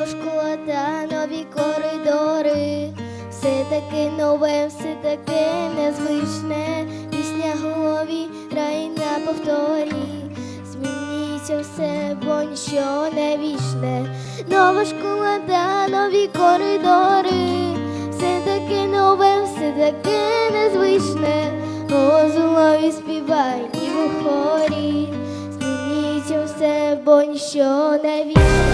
Нова школа та нові коридори, все таке нове, все таке незвичне, пісня голові, рай на повторі, зміниться все, бо ніщо не вічне. Нова школа та нові коридори, все таке нове, все таке незвичне, голос у голові співай і в хорі. Зміниться все, бо ніщо не вічне.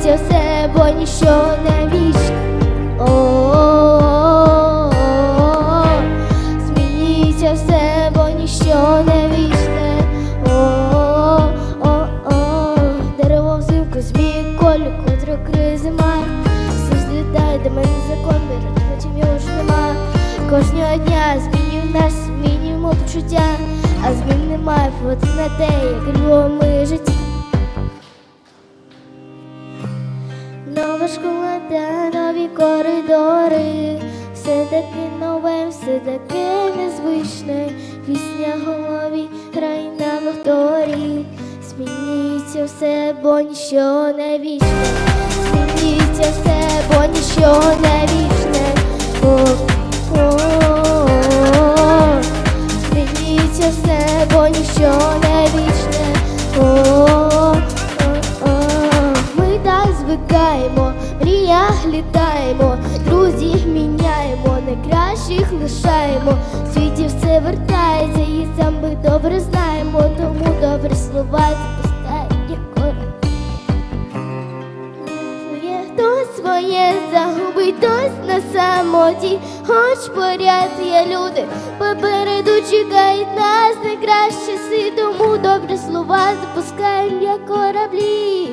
Зміниться все, бо ніщо не вічне. Зміниться все, бо ніщо не вічне. О-о-о-о. Дерево взимку зміє колю, котру зима. Все злітає до мене закон, вірить, потім його ж нема. Кожного дня змінює нас, змінюємо почуття, а змін немає, вплоть на те, як любимо ми все таке незвичне, пісня голові, край на повторі, зміниться все, бо ніщо не вічне, зміниться все, бо ніщо не вічне. Зміниться все, бо ніщо не вічне. О-о-о. Ми так звикаємо, мріях літаємо, найкращих лишаємо. В світі все вертається, і сам ми добре знаємо, тому добрі слова запускають як корабель. Своє хтось своє загубить, хтось на самоті, хоч поряд є люди, попереду чекають нас найкращі часи, тому добрі слова запускаємо як кораблі.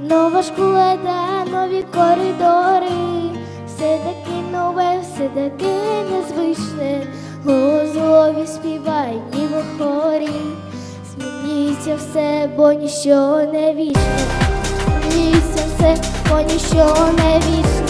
Нова школа та нові коридори, все таке нове, все таке незвичне, Голосові співай, ніби хорі, зміниться все, бо ніщо не вічне. Зміниться все, бо ніщо не вічне.